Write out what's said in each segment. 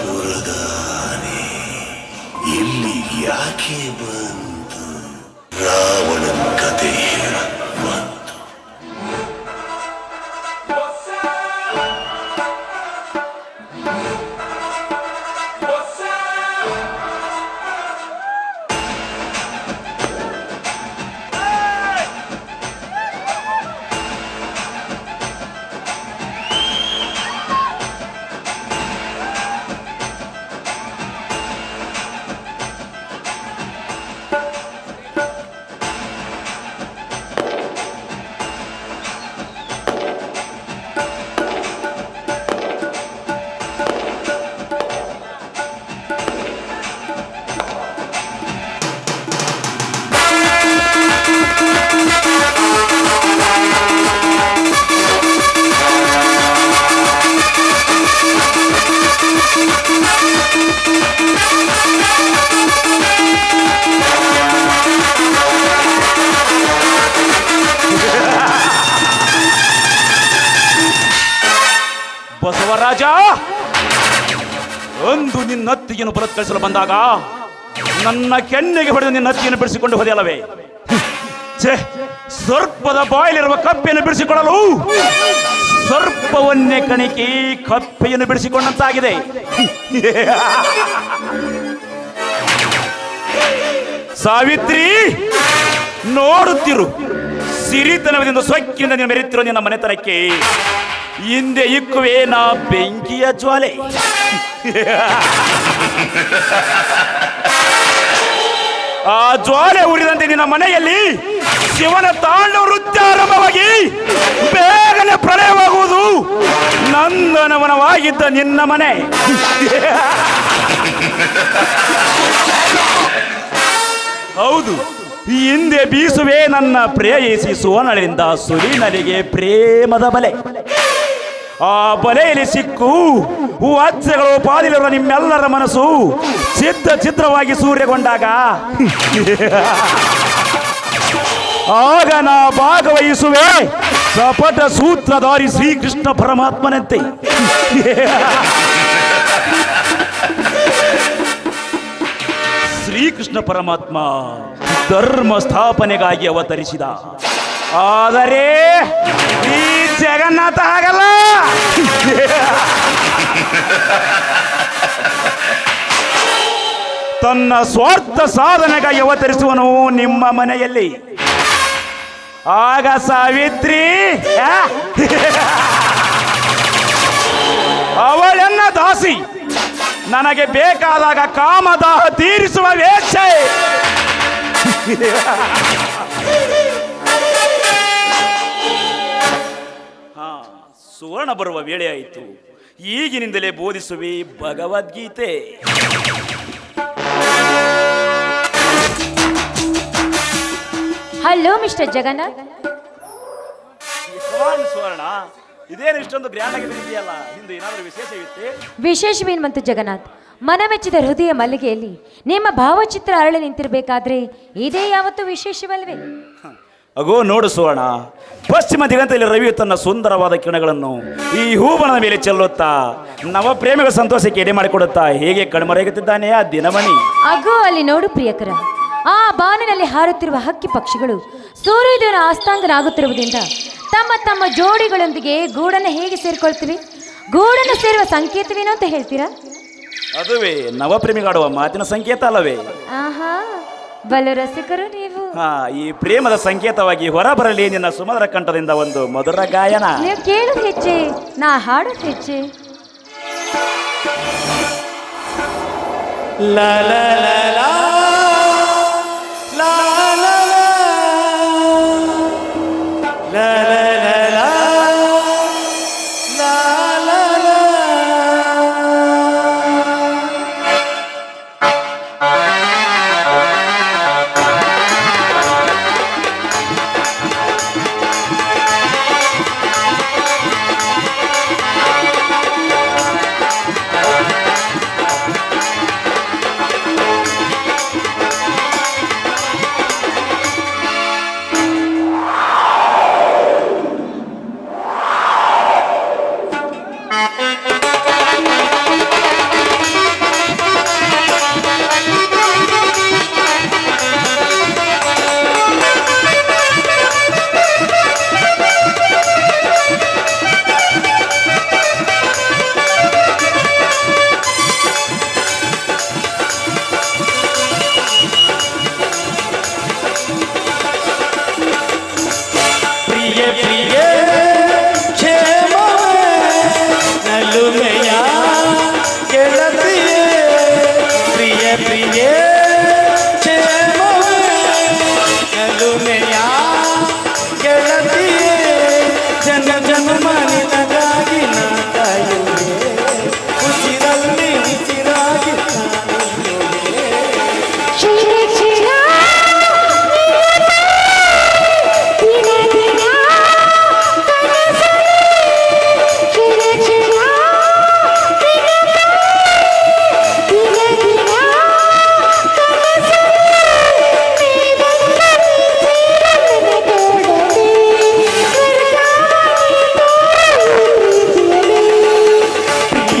ಮಿಥಿಲಾಪುರದಾನೆ ಇಲ್ಲಿ ಯಾಕೆ ಬಂತು ನಿನ್ನ ಅತ್ತಿಗೆಯನ್ನು ಬಲತ್ಕರಿಸಲು ಬಂದಾಗ ನನ್ನ ಕೆನ್ನೆಗೆ ಹೊಡೆದು ನಿನ್ನ ಅತ್ತಿಯನ್ನು ಬಿಡಿಸಿಕೊಂಡು ಹೋದೆಯಲ್ಲವೇ? ಛೇ, ಸರ್ಪದ ಬಾಯಲ್ಲಿರುವ ಕಪ್ಪೆಯನ್ನು ಬಿಡಿಸಿಕೊಳ್ಳಲು ಸರ್ಪವನ್ನೇ ಕಣಿಕಿ ಕಪ್ಪೆಯನ್ನು ಬಿಡಿಸಿಕೊಂಡಂತಾಗಿದೆ. ಸಾವಿತ್ರಿ, ನೋಡುತ್ತಿರು. ಸಿರಿತನದಿಂದ ಸೊಕ್ಕಿನಿಂದ ನಿನ್ನ ಮೆರೆತಿರೋ ನಿನ್ನ ಮನೆತನಕ್ಕೆ. ಹಿಂದೆ ಇಕ್ಕುವೆ ನಾ ಬೆಂಕಿಯ ಜ್ವಾಲೆ. ಆ ಜ್ವಾಲೆ ಉರಿದಂತೆ ನಿನ್ನ ಮನೆಯಲ್ಲಿ ಶಿವನ ನೃತ್ಯ ಆರಂಭವಾಗಿ ಬೇಗನೆ ಪ್ರಳಯವಾಗುವುದು ನಂದನವನವಾಗಿದ್ದ ನಿನ್ನ ಮನೆ. ಹೌದು, ಈ ಹಿಂದೆ ಬೀಸುವೆ ನನ್ನ ಪ್ರೇಯಸಿ ಸೋನಳಿಂದ ಸುರಿನಲಿಗೆ ಪ್ರೇಮದ ಬಲೆ. ಆ ಬಲೆಯಲ್ಲಿ ಸಿಕ್ಕು. ವಾಚ್ಯಗಳು ಪಾದಿಲಿರುವ ನಿಮ್ಮೆಲ್ಲರ ಮನಸ್ಸು. ಚಿತ್ರ ಚಿತ್ರವಾಗಿ ಸೂರ್ಯಗೊಂಡಾಗ. ಆಗ ನಾ ಭಾಗವಹಿಸುವೆ. ಕಪಟ ಸೂತ್ರಧಾರಿ ಶ್ರೀಕೃಷ್ಣ ಪರಮಾತ್ಮನಂತೆ. ಶ್ರೀಕೃಷ್ಣ ಪರಮಾತ್ಮ ಧರ್ಮ ಸ್ಥಾಪನೆಗಾಗಿ ಅವತರಿಸಿದ. ಆದರೆ ಈ ಜಗನ್ನಾಥ ಆಗಲ್ಲ. ತನ್ನ ಸ್ವಾರ್ಥ ಸಾಧನೆಗಾಗಿ ಅವತರಿಸುವನು ನಿಮ್ಮ ಮನೆಯಲ್ಲಿ. ಆಗ ಸಾವಿತ್ರಿ ಅವಳನ್ನ ದಾಸಿ. ನನಗೆ ಬೇಕಾದಾಗ ಕಾಮದಾಹ ತೀರಿಸುವ ವೇಕ್ಷೆ ಸುವರ್ಣ ಬರುವ ವೇಳೆ ಆಯಿತು. ಈಗಿನಿಂದಲೇ ಬೋಧಿಸುವೆ ಭಗವದ್ಗೀತೆ. ಹಲೋ ಮಿಸ್ಟರ್ ಜಗನ್ನಾಥ್ ಭಗವಾನ್ ಸುವರ್ಣ ಇದೇನು ಇಷ್ಟೊಂದು ಗ್ರ್ಯಾಂಡ್ ಆಗಿ ಬಂದಿದೆಯಲ್ಲ ಹಿಂದೆ ಏನಾದರೂ ವಿಶೇಷವಿತ್ತೆ ವಿಶೇಷವೇನು ಬಂತು ಜಗನ್ನಾಥ್ ಮನಮೆಚ್ಚಿದ ಹೃದಯ ಮಲ್ಲಿಗೆಯಲ್ಲಿ ನಿಮ್ಮ ಭಾವಚಿತ್ರ ಅರಳಿ ನಿಂತಿರಬೇಕಾದ್ರೆ ಇದೇ ಯಾವತ್ತೂ ವಿಶೇಷವಲ್ವೇ? ಅಗೋ ನೋಡು ಸುವರ್ಣ ಪಶ್ಚಿಮ ದಿಗಂತದಲ್ಲಿ ರವಿಯು ತನ್ನ ಸುಂದರವಾದ ಕಿರಣಗಳನ್ನು ಈ ಹೂವನ ಮೇಲೆ ಚೆಲ್ಲುತ್ತಾ ನವ ಪ್ರೇಮಿಗಳ ಸಂತೋಷಕ್ಕೆ ಎಡೆ ಮಾಡಿಕೊಡುತ್ತಾ ಹೇಗೆ ಕಣ್ಮರೆಯುತ್ತಿದ್ದಾನೆ ಆ ದಿನಮಣಿ? ಅಗೋ ಅಲ್ಲಿ ನೋಡು ಪ್ರಿಯಕರ ಆ ಬಾನಿನಲ್ಲಿ ಹಾರುತ್ತಿರುವ ಹಕ್ಕಿ ಪಕ್ಷಿಗಳು ಸೂರ್ಯೋದಯನ ಆಸ್ತಾಂಗನಾಗುತ್ತಿರುವುದರಿಂದ ತಮ್ಮ ತಮ್ಮ ಜೋಡಿಗಳೊಂದಿಗೆ ಗೂಡನ್ನು ಹೇಗೆ ಸೇರಿಕೊಳ್ತಿವೆ ಗೂಡನ್ನು ಸೇರುವ ಸಂಕೇತವೇನು ಅಂತ ಹೇಳ್ತೀರಾ? ಅದುವೇ ನವಪ್ರೇಮಿಗಾಡುವ ಮಾತಿನ ಸಂಕೇತ ಅಲ್ಲವೇ? ಆಹಾ ಬಲು ರಸಿಕರು ನೀವು. ಹಾ ಈ ಪ್ರೇಮದ ಸಂಕೇತವಾಗಿ ಹೊರಬರಲಿ ನಿನ್ನ ಸುಮಧುರ ಕಂಠದಿಂದ ಒಂದು ಮಧುರ ಗಾಯನ. ನೀವು ಕೇಳೋದು ಹೆಚ್ಚೆ ನಾ ಹಾಡು ಹೆಚ್ಚೆ. ಲ ಲ.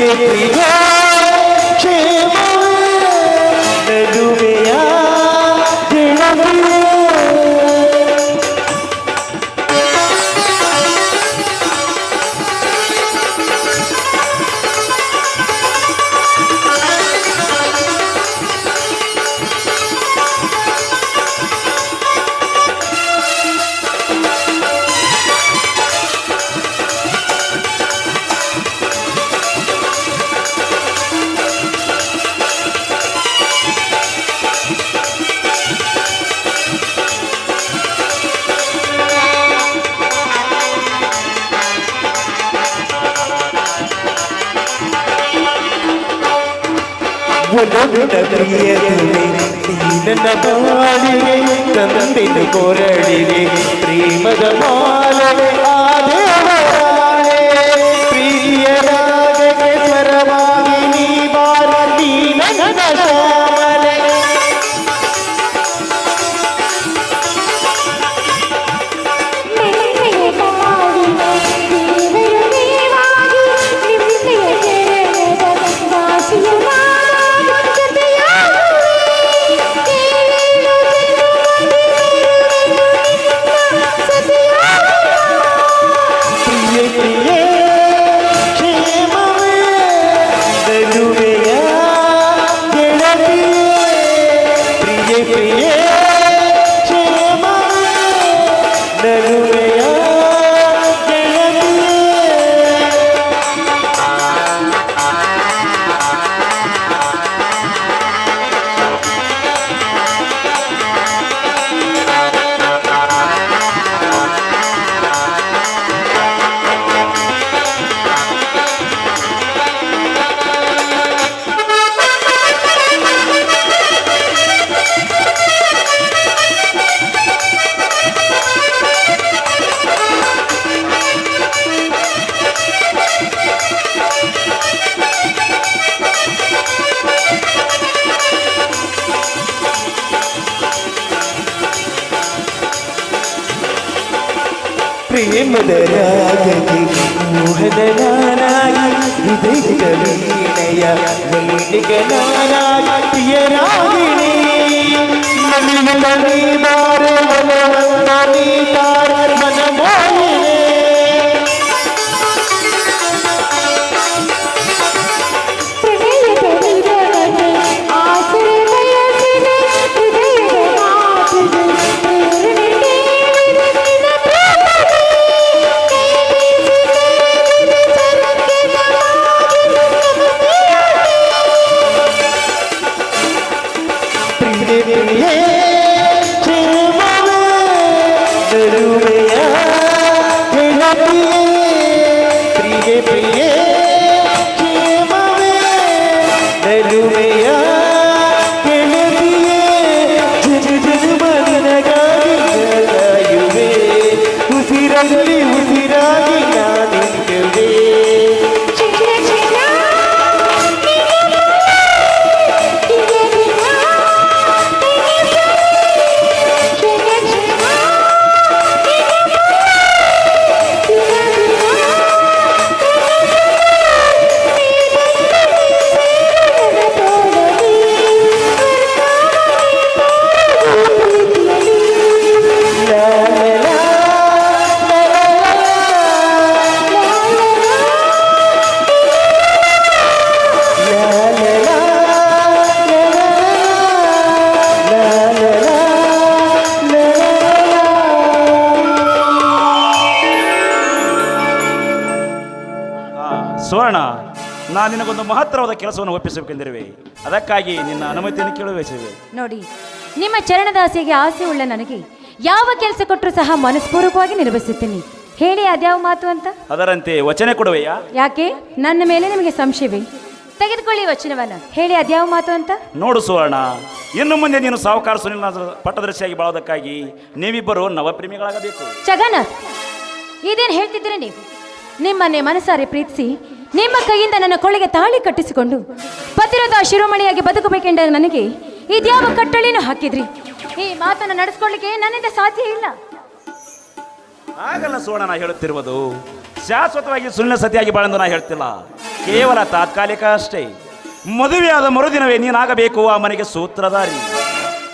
Yeah. ಪ್ರೇಮದ ಮಾ വിമതനായി മോഹനാനായി വിദഗ്ധവീണയ മണ്ണികനാനായി പ്രിയരാഗിണി നന്ദി Hallelujah. ನಿನಗೊಂದು ಮಹತ್ತರವಾದ ಕೆಲಸವನ್ನು ಒಪ್ಪಿಸಬೇಕೆಂದಿರುವೆ. ಅದಕ್ಕಾಗಿ ನಿನ್ನ ಅನುಮತಿಯನ್ನು ಕೇಳುವೆ ನೋಡಿ ನಿಮ್ಮ ಚರಣದಾಸಿಗೆ ಆಸೆ ಉಳ್ಳ ನನಗೆ ಯಾವ ಕೆಲಸ ಕೊಟ್ಟರು ಸಹ ಮನಸ್ಪೂರ್ವಕವಾಗಿ ನಿರ್ವಹಿಸುತ್ತೇನೆ. ಹೇಳಿ ಅದ್ಯಾವ ಮಾತು ಅಂತ. ಅದರಂತೆ ವಚನ ಕೊಡುವೆಯಾ? ಯಾಕೆ? ನನ್ನ ಮೇಲೆ ನಿಮಗೆ ಸಂಶಯವೇ? ತೆಗೆದುಕೊಳ್ಳಿ ವಚನವನ್ನ. ಹೇಳಿ ಅದ್ಯಾವ ಮಾತು ಅಂತ. ನೋಡು ಸುವರ್ಣ ಇನ್ನು ಮುಂದೆ ನೀನು ಸಾವುಕಾರ ಸುನಿಲ್ ಪಟ್ಟದರ್ಶಿಯಾಗಿ ಬಾಳೋದಕ್ಕಾಗಿ ನೀವಿಬ್ಬರು ನವಪ್ರೇಮಿಗಳಾಗಬೇಕು. ಚಗನ ಇದೇನು ಹೇಳ್ತಿದ್ದೀರಿ ನೀವು? ನಿಮ್ಮನ್ನೇ ಮನಸಾರೆ ಪ್ರೀತಿಸಿ ನಿಮ್ಮ ಕೈಯಿಂದ ನನ್ನ ಕೊಳ್ಳೆಗೆ ತಾಳಿ ಕಟ್ಟಿಸಿಕೊಂಡು ಪತಿರದ ಶಿರೋಮಣಿಯಾಗಿ ಬದುಕಬೇಕೆಂದ ನನಗೆ ಇದ್ಯಾವ ಕಟ್ಟಳಿನೂ ಹಾಕಿದ್ರಿ. ಈ ಮಾತನ್ನು ನಡೆಸ್ಕೊಳ್ಳಿಕ್ಕೆ ನನ್ನಿಂದ ಸಾಧ್ಯ ಇಲ್ಲ. ಆಗಲ್ಲ ಸೋಣ, ನಾ ಹೇಳುತ್ತಿರುವುದು. ಶಾಶ್ವತವಾಗಿ ಸುಳ್ಳಿನ ಸತಿಯಾಗಿ ಬಾಳೆಂದು ನಾ ಹೇಳ್ತಿಲ್ಲ. ಕೇವಲ ತಾತ್ಕಾಲಿಕ ಅಷ್ಟೇ. ಮದುವೆಯಾದ ಮರುದಿನವೇ ನೀನಾಗಬೇಕು ಆ ಮನೆಗೆ ಸೂತ್ರಧಾರಿ.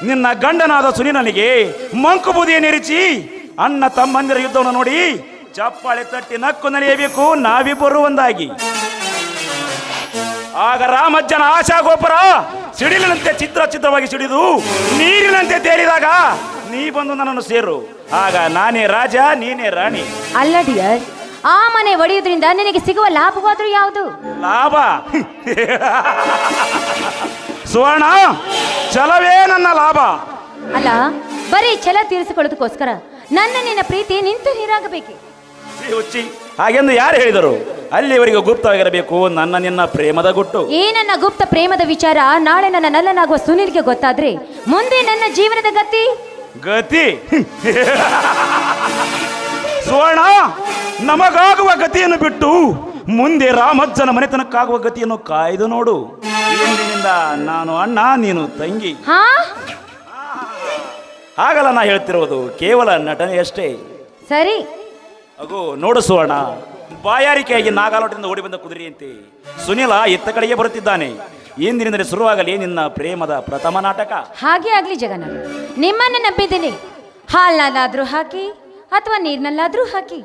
ನಿನ್ನ ಗಂಡನಾದ ಸುನಿನನಿಗೆ ಮಂಕು ಬೂದಿಯನ್ನಿರಿಸಿ ಅಣ್ಣ ತಮ್ಮಂದಿರ ಯುದ್ಧವನ್ನು ನೋಡಿ ಚಪ್ಪಾಳೆ ತಟ್ಟಿ ನಕ್ಕು ನಡೆಯಬೇಕು ನಾವಿಬ್ಬರು ಒಂದಾಗಿ. ಆಗ ರಾಮಜ್ಜನ ಆಶಾ ಗೋಪುರ ಸಿಡಿಲಿನಂತೆ ಚಿತ್ರ ಚಿತ್ರವಾಗಿ ಸಿಡಿದು ನೀರಿನಂತೆ ತೇಲಿದಾಗ ನೀ ಬಂದು ನನ್ನನ್ನು ಸೇರು. ಆಗ ನಾನೇ ರಾಜ ನೀನೇ ರಾಣಿ. ಅಲ್ಲ ಡಿಯರ್ ಆ ಮನೆ ಒಡೆಯುವುದರಿಂದ ನಿನಗೆ ಸಿಗುವ ಲಾಭವಾದ್ರೂ ಯಾವುದು? ಲಾಭ. ಸುವರ್ಣ ಛಲವೇ ನನ್ನ ಲಾಭ. ಅಲ್ಲ ಬರೀ ಛಲ ತೀರಿಸಿಕೊಳ್ಳೋದಕ್ಕೋಸ್ಕರ ನನ್ನ ನಿನ್ನ ಪ್ರೀತಿ ನಿಂತು ನೀರಾಗಬೇಕೆ? ಛೀ, ಹುಚ್ಚಿ ಹಾಗೆಂದು ಯಾರು ಹೇಳಿದರು? ಅಲ್ಲಿವರೆಗೂ ಗುಪ್ತವಾಗಿರಬೇಕು ನನ್ನ ನಿನ್ನ ಪ್ರೇಮದ ಗುಟ್ಟು. ಈ ನನ್ನ ಗುಪ್ತ ಪ್ರೇಮದ ವಿಚಾರ ನಾಳೆ ನನ್ನ ನಲ್ಲನಾಗುವ ಸುನಿಲ್ಗೆ ಗೊತ್ತಾದ್ರೆ ಮುಂದೆ ನನ್ನ ಜೀವನದ ಗತಿ? ಗತಿ? ಸುವರ್ಣ ನಮಗಾಗುವ ಗತಿಯನ್ನು ಬಿಟ್ಟು ಮುಂದೆ ರಾಮಜ್ಜನ ಮನೆತನಕ್ಕಾಗುವ ಗತಿಯನ್ನು ಕಾಯ್ದು ನೋಡು. ಇಂದಿನಿಂದ ನಾನು ಅಣ್ಣ ನೀನು ತಂಗಿ. ಹಾ? ಹಾಗಲ್ಲ ನಾ ಹೇಳ್ತಿರೋದು ಕೇವಲ ನಟನೆಯಷ್ಟೇ. ಸರಿ. ಅಗೋ ನೋಡು ಸುವರ್ಣ ಬಾಯಾರಿಕೆಯಾಗಿ ನಾಗಾಲೋಟದಿಂದ ಓಡಿ ಬಂದ ಕುದುರೆಯಂತೆ ಸುನಿಲ ಎತ್ತ ಕಡೆಗೆ ಬರುತ್ತಿದ್ದಾನೆ. ಇಂದಿನಿಂದಲೇ ಶುರುವಾಗಲಿ ನಿನ್ನ ಪ್ರೇಮದ ಪ್ರಥಮ ನಾಟಕ. ಹಾಗೆ ಆಗ್ಲಿ ಜಗನ್ನಾಥ. ನಿಮ್ಮನ್ನ ನಂಬಿದ್ದೀನಿ. ಹಾಲ್ನಲ್ಲಾದ್ರೂ ಹಾಕಿ ಅಥವಾ ನೀರ್ನಲ್ಲಾದ್ರೂ ಹಾಕಿ.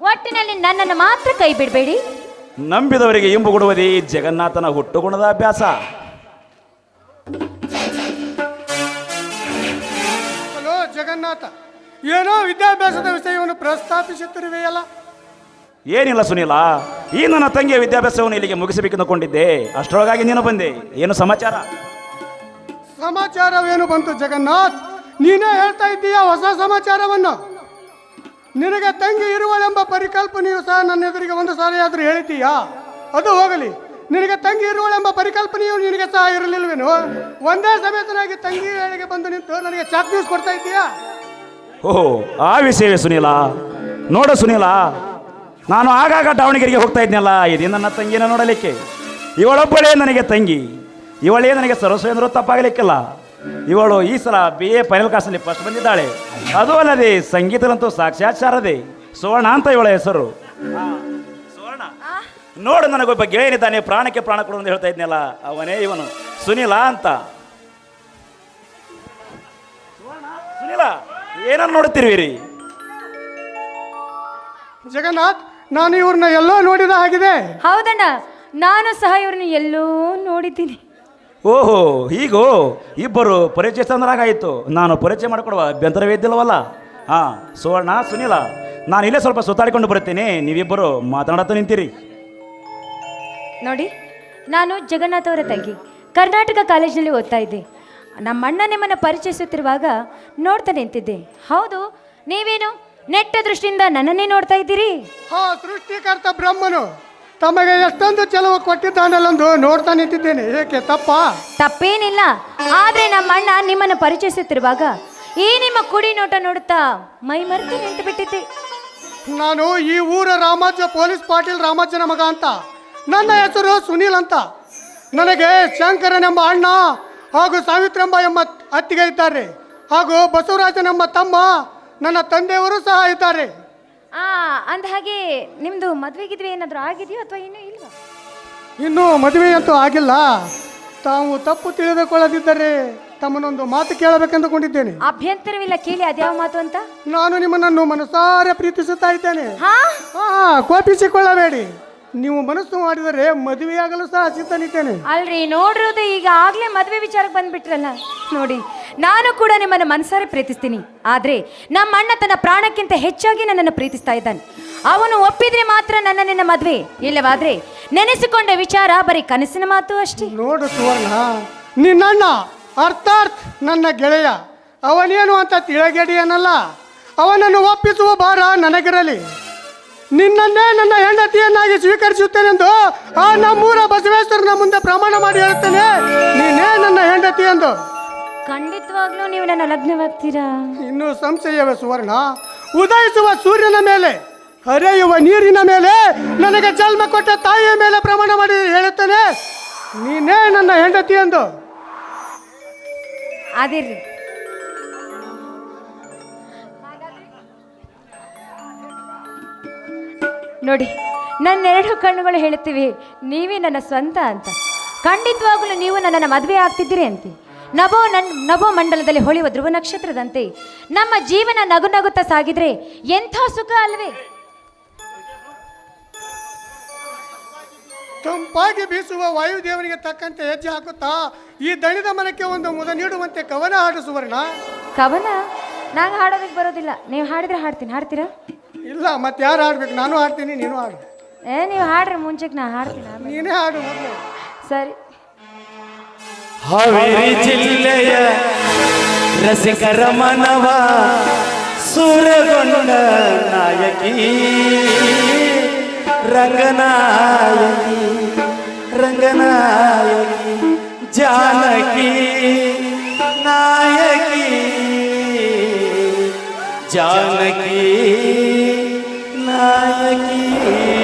ಒಟ್ಟಿನಲ್ಲಿ ನನ್ನನ್ನು ಮಾತ್ರ ಕೈ ಬಿಡಬೇಡಿ. ನಂಬಿದವರಿಗೆ ಇಂಬು ಕೊಡುವುದೇ ಜಗನ್ನಾಥನ ಹುಟ್ಟುಗುಣದ ಅಭ್ಯಾಸ. ಹಲೋ ಜಗನ್ನಾಥ. ಏನೋ ವಿದ್ಯಾಭ್ಯಾಸದ ವಿಷಯವನ್ನು ಪ್ರಸ್ತಾಪಿಸುತ್ತಿರುವೆಯಲ್ಲ. ಏನಿಲ್ಲ ಸುನೀಲ ಈ ನನ್ನ ತಂಗಿಯ ವಿದ್ಯಾಭ್ಯಾಸವನ್ನು ಇಲ್ಲಿಗೆ ಮುಗಿಸಬೇಕೆಂದುಕೊಂಡಿದ್ದೆ ಅಷ್ಟರೊಳಗಾಗಿ ನೀನು ಬಂದೆ. ಏನು ಸಮಾಚಾರ? ಸಮಾಚಾರವೇನು ಬಂತು ಜಗನ್ನಾಥ್? ನೀನೇ ಹೇಳ್ತಾ ಇದ್ದೀಯ ಹೊಸ ಸಮಾಚಾರವನ್ನು? ನಿನಗೆ ತಂಗಿ ಇರುವಳೆಂಬ ಪರಿಕಲ್ಪನೆಯು ಸಹ ನನ್ನ ಎದುರಿಗೆ ಒಂದು ಸಾರಿಯಾದರೂ ಹೇಳಿದ್ದೀಯಾ ಅದು ಹೋಗಲಿ. ನಿನಗೆ ತಂಗಿ ಇರುವಳೆಂಬ ಪರಿಕಲ್ಪನೆಯು ನಿನಗೆ ಸಹ ಇರಲಿಲ್ವೇನು? ಒಂದೇ ಸಮೇತನಾಗಿ ತಂಗಿ ಹೇಳಿಗೆ ಬಂದು ನಿಂತು ನನಗೆ ಚಾಕ್ ನ್ಯೂಸ್ ಕೊಡ್ತಾ ಇದ್ದೀಯಾ? ಓಹೋ ಆ ಸೇವೆ ಸುನೀಲ. ನೋಡ ಸುನೀಲ ನಾನು ಆಗಾಗ ದಾವಣಗೆರೆಗೆ ಹೋಗ್ತಾ ಇದ್ನಲ್ಲ ಇದೇ ನನ್ನ ತಂಗಿನ ನೋಡಲಿಕ್ಕೆ. ಇವಳೊಬ್ಬಳೇ ನನಗೆ ತಂಗಿ. ಇವಳೇ ನನಗೆ ಸರಸ್ವೇಂದ್ರ ತಪ್ಪಾಗಲಿಕ್ಕಿಲ್ಲ. ಇವಳು ಈ ಸಲ ಬಿ ಎ ಫೈನಲ್ ಕ್ಲಾಸಲ್ಲಿ ಫಸ್ಟ್ ಬಂದಿದ್ದಾಳೆ. ಅದು ಅಲ್ಲದೆ ಸಂಗೀತದಂತೂ ಸಾಕ್ಷಾತ್ ಶಾರದೆ ಸುವರ್ಣ ಅಂತ ಇವಳ ಹೆಸರು. ಸುವರ್ಣ. ನೋಡು ನನಗೊಬ್ಬ ಗೆಳೆಯನಿದ್ದಾನೆ ಪ್ರಾಣಕ್ಕೆ ಪ್ರಾಣ ಕೊಡು ಅಂತ ಹೇಳ್ತಾ ಇದ್ನಲ್ಲ ಅವನೇ ಇವನು. ಸುನೀಲ ಅಂತ. ಸುನೀಲ. ಏನನ್ನು ನೋಡುತ್ತಿರುವಿರಿ ಜಗನ್ನಾಥ್ ನಾನು ಇವ್ರನ್ನ ಎಲ್ಲೋ ನೋಡಿದ ಹಾಗಿದೆ. ಹೌದಣ್ಣ ನಾನು ಸಹ ಇವ್ರನ್ನ ಎಲ್ಲೋ ನೋಡಿದ್ದೀನಿ. ಓಹೋ ಹೀಗೋ ಇಬ್ಬರು ಪರಿಚಯ ತಂದ್ರಾಗಾಯಿತು ನಾನು ಪರಿಚಯ ಮಾಡಿಕೊಡುವ ಅಭ್ಯಂತರವೇ ಇದ್ದಿಲ್ಲವಲ್ಲ? ಹಾಂ ಸುವರ್ಣ ಸುನಿಲ ನಾನು ಇಲ್ಲೇ ಸ್ವಲ್ಪ ಸುತ್ತಾಡಿಕೊಂಡು ಬರುತ್ತೇನೆ ನೀವಿಬ್ಬರು ಮಾತನಾಡುತ್ತಾ ನಿಂತೀರಿ. ನೋಡಿ ನಾನು ಜಗನ್ನಾಥ್ ಅವರ ತಂಗಿ. ಕರ್ನಾಟಕ ಕಾಲೇಜಿನಲ್ಲಿ ಓದ್ತಾ ಇದ್ದೆ. ನಮ್ಮ ಅಣ್ಣ ನಿಮ್ಮನ್ನು ಪರಿಚಯಿಸುತ್ತಿರುವಾಗ ನೋಡ್ತಾ ನಿಂತಿದ್ದೆ ಹೌದು ನೀವೇನು ನೆಟ್ಟ ದೃಷ್ಟಿಯಿಂದ ನನ್ನನ್ನೇ ನೋಡ್ತಾ ಇದ್ದೀರಿ? ಹಾ ಸೃಷ್ಟಿಕರ್ತ ಬ್ರಹ್ಮನು ತಮಗೆ ಎಷ್ಟೊಂದು ಚೆಲುವು ಕೊಟ್ಟಿದ್ದಾನಲ್ಲೊಂದು ನೋಡ್ತಾ ನಿಂತಿದ್ದೇನೆ. ಏಕೆ ತಪ್ಪ? ತಪ್ಪೇನಿಲ್ಲ. ಆದ್ರೆ ನಮ್ಮ ಅಣ್ಣ ನಿಮ್ಮನ್ನು ಪರಿಚಯಿಸುತ್ತಿರುವಾಗ ಈ ನಿಮ್ಮ ಕುಡಿ ನೋಟ ನೋಡುತ್ತಾ ಮೈ ಮರೆತು ನಿಂತು ಬಿಟ್ಟಿದ್ದೆ ನಾನು ಈ ಊರ ರಾಮಾಜ್ಯ ಪೊಲೀಸ್ ಪಾಟೀಲ್ ರಾಮಾಜ್ಯನ ಮಗ ಅಂತ. ನನ್ನ ಹೆಸರು ಸುನೀಲ್ ಅಂತ. ನನಗೆ ಶಂಕರನೆಂಬ ಅಣ್ಣ ಹಾಗೂ ಸಾವಿತ್ರಂಬ ಎಂಬ ಅತ್ತಿಗೆ ಇದ್ದಾರೆ. ಹಾಗೂ ಬಸವರಾಜನೆಂಬ ತಮ್ಮ ನನ್ನ ತಂದೆಯವರು ಸಹ ಇದ್ದಾರೆ. ಆ ಅಂದ ಹಾಗೆ ನಿಮ್ದು ಮದುವೆ ಗಿದ್ವಿ ಏನಾದರೂ ಆಗಿದೆಯೋ ಅಥವಾ ಇನ್ನೂ ಇಲ್ಲ ಇನ್ನೂ ಮದುವೆ ಅಂತೂ ಆಗಿಲ್ಲ. ತಾವು ತಪ್ಪು ತಿಳಿದುಕೊಳ್ಳದಿದ್ದರೆ ತಮ್ಮನೊಂದು ಮಾತು ಕೇಳಬೇಕೆಂದುಕೊಂಡಿದ್ದೇನೆ. ಅಭ್ಯಂತರವಿಲ್ಲ ಕೇಳಿ ಅದ್ಯಾವ ಮಾತು ಅಂತ? ನಾನು ನಿಮ್ಮನ್ನು ಮನಸಾರೆ ಪ್ರೀತಿಸುತ್ತಾ ಇದ್ದೇನೆ. ಹಾ? ಹಾ ಕೋಪಿಸಿಕೊಳ್ಳಬೇಡಿ. ನೀವು ಮನಸ್ಸು ಮಾಡಿದರೆ ಮದುವೆಯಾಗಲು ಸಹ ಸಿದ್ಧನಿದ್ದೇನೆ. ಅಲ್ರಿ ನೋಡಿರೋದು ಈಗ ಆಗ್ಲೇ ಮದುವೆ ವಿಚಾರಕ್ಕೆ ಬಂದ್ಬಿಟ್ರಲ್ಲ. ನೋಡಿ ನಾನು ಕೂಡ ನಿಮ್ಮನ್ನು ಮನಸಾರೆ ಪ್ರೀತಿಸ್ತೀನಿ. ಆದ್ರೆ ನಮ್ಮ ಅಣ್ಣ ತನ್ನ ಪ್ರಾಣಕ್ಕಿಂತ ಹೆಚ್ಚಾಗಿ ನನ್ನನ್ನು ಪ್ರೀತಿಸ್ತಾ ಇದ್ದಾನೆ. ಅವನು ಒಪ್ಪಿದ್ರೆ ಮಾತ್ರ ನನ್ನ ನಿನ್ನ ಮದುವೆ. ಇಲ್ಲವಾದ್ರೆ ನೆನೆಸಿಕೊಂಡ ವಿಚಾರ ಬರೀ ಕನಸಿನ ಮಾತು ಅಷ್ಟೇ. ನೋಡು ಸುವರ್ಣ ನಿನ್ನಣ್ಣ ಅರ್ಥಾತ್ ನನ್ನ ಗೆಳೆಯ ಅವನೇನು ಅಂತ ತಿಳಗೆಡಿಯನಲ್ಲ. ಅವನನ್ನು ಒಪ್ಪಿಸುವ ಭಾರ ನನಗಿರಲಿ. ನಿನ್ನನ್ನೇ ನನ್ನ ಹೆಂಡತಿಯನ್ನಾಗಿ ಸ್ವೀಕರಿಸುತ್ತೇನೆಂದು ಆ ನಮ್ಮೂರ ಬಸವೇಶ್ವರನ ಮುಂದೆ ಪ್ರಮಾಣ ಮಾಡಿ ಹೇಳುತ್ತೇನೆ. ನೀನೇ ನನ್ನ ಹೆಂಡತಿ ಎಂದು. ಖಂಡಿತವಾಗ್ಲೂ ನೀವು ನನ್ನ ಲಗ್ನವಾಗ್ತೀರಾ? ಇನ್ನು ಸಂಶಯವೇ ಸುವರ್ಣ. ಉದಯಿಸುವ ಸೂರ್ಯನ ಮೇಲೆ ಹರಿಯುವ ನೀರಿನ ಮೇಲೆ ನನಗೆ ಜನ್ಮ ಕೊಟ್ಟ ತಾಯಿಯ ಮೇಲೆ ಪ್ರಮಾಣ ಮಾಡಿ ಹೇಳುತ್ತೇನೆ. ನೀನೇ ನನ್ನ ಹೆಂಡತಿ ಎಂದು. ಅದಿರ್ರಿ ನೋಡಿ ನನ್ನ ಎರಡು ಕಣ್ಣುಗಳು ಹೇಳುತ್ತಿವೆ ನೀವೇ ನನ್ನ ಸ್ವಂತ ಅಂತ. ಖಂಡಿತವಾಗಲೂ ನೀವು ನನ್ನನ್ನು ಮದುವೆ ಆಗ್ತಿದ್ದೀರಿ ಅಂತೆ. ನಭೋ ನನ್ ನಭೋ ಮಂಡಲದಲ್ಲಿ ಹೊಳೆಯುವ ಧ್ರುವ ನಕ್ಷತ್ರದಂತೆ. ನಮ್ಮ ಜೀವನ ನಗು ನಗುತ್ತಾ ಸಾಗಿದ್ರೆ ಎಂಥ ಸುಖ ಅಲ್ವೇ? ತಂಪಾಗಿ ಬೀಸುವ ವಾಯುದೇವನಿಗೆ ತಕ್ಕಂತೆ ಹೆಜ್ಜೆ ಹಾಕುತ್ತಾ ಈ ದಣಿದ ಮನಕ್ಕೆ ಒಂದು ಮುದ ನೀಡುವಂತೆ ಕವನ ಹಾಡು ಸುವರ್ಣ. ಕವನ? ನಾನು ಹಾಡೋದಕ್ಕೆ ಬರೋದಿಲ್ಲ. ನೀವು ಹಾಡಿದ್ರೆ ಹಾಡ್ತೀನಿ. ಹಾಡ್ತೀರಾ? ಇಲ್ಲ ಮತ್ತೆ ಯಾರು ಹಾಡ್ಬೇಕು? ನಾನು ಹಾಡ್ತೀನಿ ನೀನು ಹಾಡು. ಏ ನೀವು ಹಾಡ್ರಿ ಮುಂಚೆ ನಾ ಹಾಡ್ತೀನಿ ಆಮೇಲೆ. ನೀನೇ ಹಾಡು ಮೊದಲು. ಸರಿ. ಹಾವೇರಿ ಜಿಲ್ಲೆಯ ರಸಿಕರ ಮನವ ಸೂರಗೊಂಡ ನಾಯಕಿ ರಂಗನಾಯಕಿ ರಂಗನಾಯಕಿ ಜಾನಕಿ ನಾಯಕಿ ಜಾನಕಿ. ನಾಯಕಿ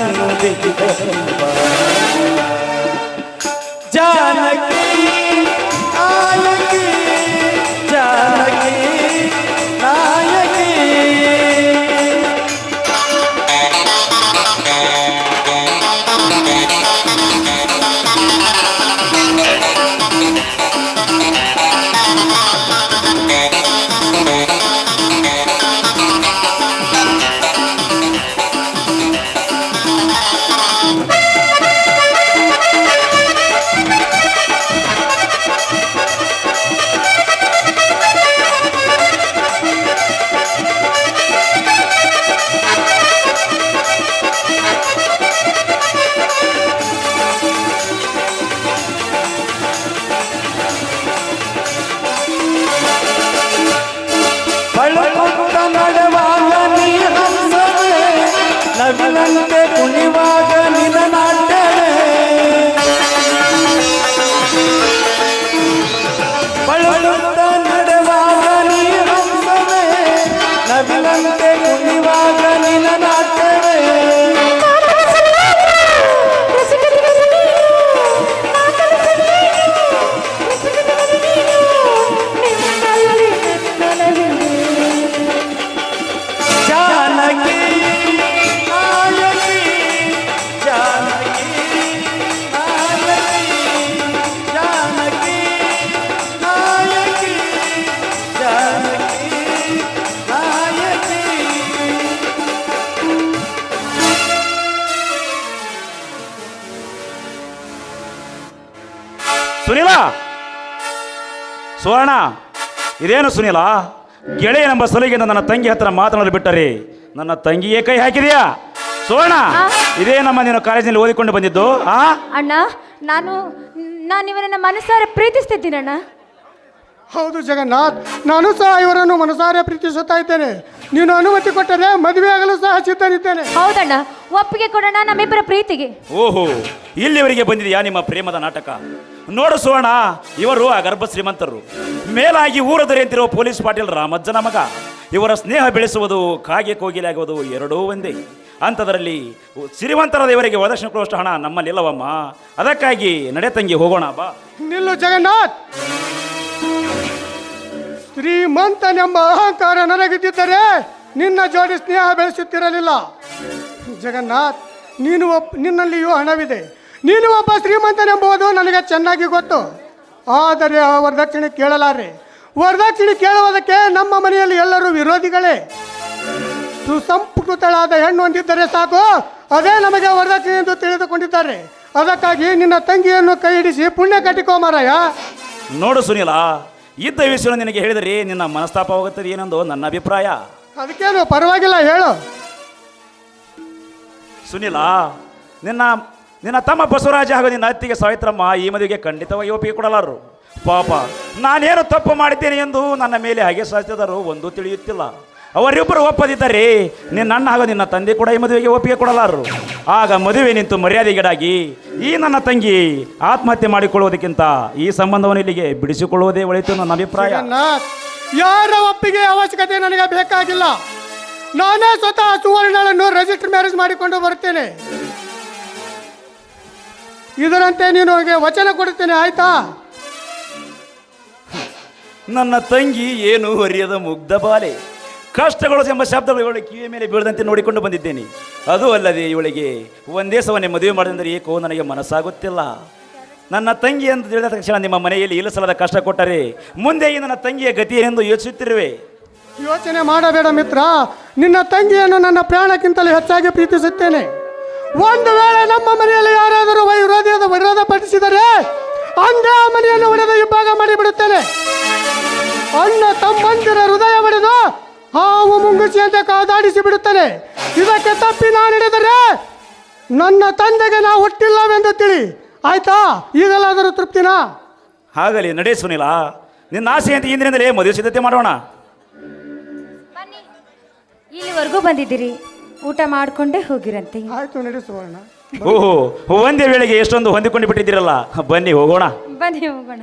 ನನ್ನನ್ನು ಬಿಟ್ಟಿದ അനന്ത കുണിവാക ಸುನೀಲ? ಸುವರ್ಣ ಇದೇನು ಸುನೀಲ? ಗೆಳೆಯ ನಮ್ಮ ಸೊಲಿಗೆ ನನ್ನ ತಂಗಿ ಹತ್ತಿರ ಮಾತನಾಡಲು ಬಿಟ್ಟರೆ ನನ್ನ ತಂಗಿಯೇ ಕೈ ಹಾಕಿದೆಯಾ? ಸುವರ್ಣ ಇದೇ ನಮ್ಮ ನೀನು ಕಾಲೇಜಿನಲ್ಲಿ ಓದಿಕೊಂಡು ಬಂದಿದ್ದು ಅಣ್ಣ ನಾನು ನಾನು ಇವನನ್ನ ಮನಸಾರ ಪ್ರೀತಿಸ್ತಿದ್ದೀನಣ್ಣ ಹೌದು ಜಗನ್ನಾಥ್ ನಾನು ಸಹ ಇವರನ್ನು ಮನಸಾರೆ ಪ್ರೀತಿಸುತ್ತಾ ಇದ್ದೇನೆ. ನೀನು ಅನುಮತಿ ಕೊಟ್ಟರೆ ಮದುವೆ ಆಗಲು ಸಹ ಸಿದ್ಧನಿದ್ದೇನೆ ಹೌದಣ್ಣ ಒಪ್ಪಿಗೆ ಕೊಡೋಣ ನಮ್ಮಿಬ್ಬರ ಪ್ರೀತಿಗೆ. ಓಹೋ ಇಲ್ಲಿವರಿಗೆ ಬಂದಿದೆಯಾ ನಿಮ್ಮ ಪ್ರೇಮದ ನಾಟಕ? ನೋಡು ಸುವರ್ಣ ಇವರು ಆ ಗರ್ಭ ಶ್ರೀಮಂತರು. ಮೇಲಾಗಿ ಊರ ದೊರೆಯಂತಿರುವ ಪೊಲೀಸ್ ಪಾಟೀಲ್ ರಾಮಜ್ಜನ ಮಗ. ಇವರ ಸ್ನೇಹ ಬೆಳೆಸುವುದು ಕಾಗೆ ಕೋಗಿಲೆ ಆಗುವುದು ಎರಡೂ ಒಂದೇ. ಅಂಥದರಲ್ಲಿ ಶ್ರೀಮಂತರಾದ ದೇವರಿಗೆ ವರದಕ್ಷಿಣೆ ಕೊಡುವಷ್ಟು ಹಣ ನಮ್ಮಲ್ಲಿಲ್ಲವಮ್ಮ. ಅದಕ್ಕಾಗಿ ನಡೆ ತಂಗಿ ಹೋಗೋಣ ಬಾ. ನಿಲ್ಲು ಜಗನ್ನಾಥ್! ಶ್ರೀಮಂತನೆಂಬ ಅಹಂಕಾರ ನನಗಿದ್ದರೆ ನಿನ್ನ ಜೋಡಿ ಸ್ನೇಹ ಬೆಳೆಸುತ್ತಿರಲಿಲ್ಲ. ಜಗನ್ನಾಥ್, ನೀನು ಒಬ್ಬ ನಿನ್ನಲ್ಲಿಯೂ ಹಣವಿದೆ. ನೀನು ಒಬ್ಬ ಶ್ರೀಮಂತನೆಂಬುದು ನನಗೆ ಚೆನ್ನಾಗಿ ಗೊತ್ತು. ಆದರೆ ಆ ವರದಕ್ಷಿಣೆ ಕೇಳಲಾರೆ. ವರದಕ್ಷಿಣೆ ಕೇಳುವುದಕ್ಕೆ ನಮ್ಮ ಮನೆಯಲ್ಲಿ ಎಲ್ಲರೂ ವಿರೋಧಿಗಳೇ. ಸುಸಂಸ್ಕೃತಳಾದ ಹೆಣ್ಣು ಹೊಂದಿದ್ದರೆ ಸಾಕು, ಅದೇ ನಮಗೆ ವರದಕ್ಷಿಣೆ ಎಂದು ತಿಳಿದುಕೊಂಡಿದ್ದಾರೆ. ಅದಕ್ಕಾಗಿ ನಿನ್ನ ತಂಗಿಯನ್ನು ಕೈ ಹಿಡಿಸಿ ಪುಣ್ಯ ಕಟ್ಟಿಕೋ ಮಾರಾಯ. ನೋಡು ಸುನೀಲ ಇದ್ದ ವಿಷಯ ನಿನಗೆ ಹೇಳಿದರೆ ನಿನ್ನ ಮನಸ್ತಾಪವಾಗುತ್ತದೆ ಏನೆಂದು ನನ್ನ ಅಭಿಪ್ರಾಯ. ಅದಕ್ಕೇನು ಪರವಾಗಿಲ್ಲ ಹೇಳು. ಸುನಿಲ ನಿನ್ನ ನಿನ್ನ ತಮ್ಮ ಬಸವರಾಜ ಹಾಗೂ ನಿನ್ನ ಅತ್ತಿಗೆ ಸಾವಿತ್ರಮ್ಮ ಈ ಮದುವೆಗೆ ಖಂಡಿತವಾಗಿ ಒಪ್ಪಿಗೆ ಕೊಡಲಾರರು. ಪಾಪ ನಾನೇನು ತಪ್ಪು ಮಾಡಿದ್ದೇನೆ ಎಂದು ನನ್ನ ಮೇಲೆ ಹಾಗೆ ಸಾಧಿಸಿದರು ಒಂದು ತಿಳಿಯುತ್ತಿಲ್ಲ. ಅವರಿಬ್ಬರು ಒಪ್ಪದಿದ್ದರೆ ನಿನ್ನ ಅಣ್ಣ ಹಾಗೂ ನಿನ್ನ ತಂದೆ ಕೂಡ ಈ ಮದುವೆಗೆ ಒಪ್ಪಿಗೆ ಕೊಡಲಾರರು. ಆಗ ಮದುವೆ ನಿಂತು ಮರ್ಯಾದೆಗೀಡಾಗಿ ಈ ನನ್ನ ತಂಗಿ ಆತ್ಮಹತ್ಯೆ ಮಾಡಿಕೊಳ್ಳುವುದಕ್ಕಿಂತ ಈ ಸಂಬಂಧವನ್ನು ಇಲ್ಲಿಗೆ ಬಿಡಿಸಿಕೊಳ್ಳುವುದೇ ಒಳಿತು ನನ್ನ ಅಭಿಪ್ರಾಯ. ಯಾರ ಒಪ್ಪಿಗೆ ಅವಶ್ಯಕತೆ ನನಗೆ ಬೇಕಾಗಿಲ್ಲ. ನಾನೇ ಸ್ವತಃ ಸುವರ್ಣಳನ್ನು ರಿಜಿಸ್ಟರ್ ಮ್ಯಾರೇಜ್ ಮಾಡಿಕೊಂಡು ಬರ್ತೇನೆ ಇದರಂತೆ ನೀನು ನನಗೆ ವಚನ ಕೊಡುತ್ತೇನೆ ಆಯ್ತಾ? ನನ್ನ ತಂಗಿ ಏನು ಹೊರಿಯದ ಮುಗ್ಧ ಬಾಲೆ. ಕಷ್ಟಗಳು ಎಂಬ ಶಬ್ದಗಳು ಇವಳ ಕಿವಿಯ ಮೇಲೆ ಬೀಳದಂತೆ ನೋಡಿಕೊಂಡು ಬಂದಿದ್ದೇನೆ. ಅದು ಅಲ್ಲದೆ ಇವಳಿಗೆ ಒಂದೇ ಸವನ್ನೇ ಮದುವೆ ಮಾಡಿದಂದರೆ ಏಕೋ ನನಗೆ ಮನಸ್ಸಾಗುತ್ತಿಲ್ಲ. ನನ್ನ ತಂಗಿ ಎಂದು ತಿಳಿದ ತಕ್ಷಣ ನಿಮ್ಮ ಮನೆಯಲ್ಲಿ ಇಲ್ಲಸಲದ ಕಷ್ಟ ಕೊಟ್ಟರೆ ಮುಂದೆ ಈ ನನ್ನ ತಂಗಿಯ ಗತಿ ಎಂದು ಯೋಚಿಸುತ್ತಿರುವೆ. ಯೋಚನೆ ಮಾಡಬೇಡ ಮಿತ್ರ. ನಿನ್ನ ತಂಗಿಯನ್ನು ನನ್ನ ಪ್ರಾಣಕ್ಕಿಂತಲೂ ಹೆಚ್ಚಾಗಿ ಪ್ರೀತಿಸುತ್ತೇನೆ. ಒಂದು ವೇಳೆ ನಮ್ಮ ಮನೆಯಲ್ಲಿ ಯಾರಾದರೂ ವಿರೋಧಿಯಾದ ವಿರೋಧ ಪಡಿಸಿದರೆ ಅಂದೇ ಆ ಮನೆಯನ್ನು ಒಡೆದು ಇಬ್ಬಾಗ ಮಾಡಿಬಿಡುತ್ತೇನೆ. ಅಣ್ಣ ತಮ್ಮಂದಿರ ಹೃದಯ ಒಡೆದು ಹಾವು ಮುಂಗುಸಿಯಂತೆ ಕಾದಾಡಿಸಿ ಬಿಡುತ್ತಾನೆ ಇದಕ್ಕೆ ತಪ್ಪಿ ನಾನು ನಡೆದರೆ? ನನ್ನ ತಂದೆಗೆ ನಾವು ಹುಟ್ಟಿಲ್ಲವೆಂದು ತಿಳಿ. ಆಯ್ತಾ? ಈಗಲಾದರೂ ತೃಪ್ತಿನಾ? ಹಾಗಲಿ ನಡೆ ಸುನಿಲ. ನಿನ್ನ ಆಸೆ ಅಂತ ಇಂದಿನಿಂದಲೇ ಮದುವೆ ಸಿದ್ಧತೆ ಮಾಡೋಣ. ಬನ್ನಿ. ಇಲ್ಲಿವರೆಗೂ ಬಂದಿದ್ದೀರಿ. ಊಟ ಮಾಡಿಕೊಂಡೇ ಹೋಗಿರಂತೆ. ಆಯ್ತು ನಡೆಸುವಣ ಓಹೋ ಒಂದೇ ವೇಳೆಗೆ ಎಷ್ಟೊಂದು ಹೊಂದಿಕೊಂಡು ಬಿಟ್ಟಿದ್ದೀರಲ್ಲ ಬನ್ನಿ ಹೋಗೋಣ. ಬನ್ನಿ ಹೋಗೋಣ.